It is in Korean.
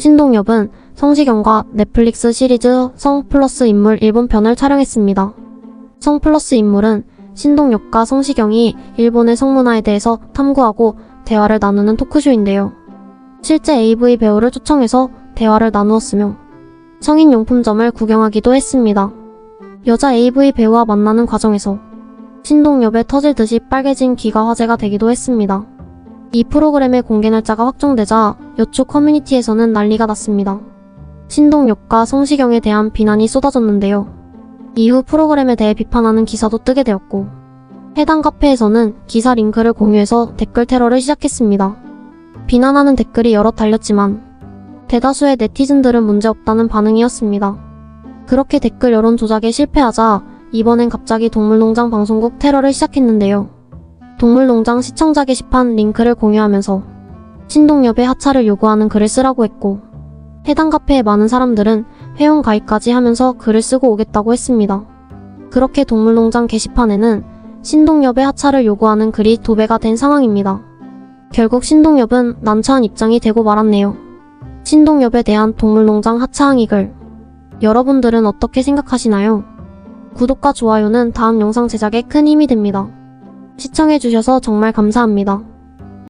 신동엽은 성시경과 넷플릭스 시리즈 성 플러스 인물 일본편을 촬영했습니다. 성 플러스 인물은 신동엽과 성시경이 일본의 성문화에 대해서 탐구하고 대화를 나누는 토크쇼인데요. 실제 AV 배우를 초청해서 대화를 나누었으며 성인 용품점을 구경하기도 했습니다. 여자 AV 배우와 만나는 과정에서 신동엽의 터질 듯이 빨개진 귀가 화제가 되기도 했습니다. 이 프로그램의 공개 날짜가 확정되자 여초 커뮤니티에서는 난리가 났습니다. 신동엽과 성시경에 대한 비난이 쏟아졌는데요. 이후 프로그램에 대해 비판하는 기사도 뜨게 되었고, 해당 카페에서는 기사 링크를 공유해서 댓글 테러를 시작했습니다. 비난하는 댓글이 여러 달렸지만, 대다수의 네티즌들은 문제없다는 반응이었습니다. 그렇게 댓글 여론 조작에 실패하자 이번엔 갑자기 동물농장 방송국 테러를 시작했는데요. 동물농장 시청자 게시판 링크를 공유하면서 신동엽의 하차를 요구하는 글을 쓰라고 했고 해당 카페의 많은 사람들은 회원 가입까지 하면서 글을 쓰고 오겠다고 했습니다. 그렇게 동물농장 게시판에는 신동엽의 하차를 요구하는 글이 도배가 된 상황입니다. 결국 신동엽은 난처한 입장이 되고 말았네요. 신동엽에 대한 동물농장 하차항의 글 여러분들은 어떻게 생각하시나요? 구독과 좋아요는 다음 영상 제작에 큰 힘이 됩니다. 시청해주셔서 정말 감사합니다.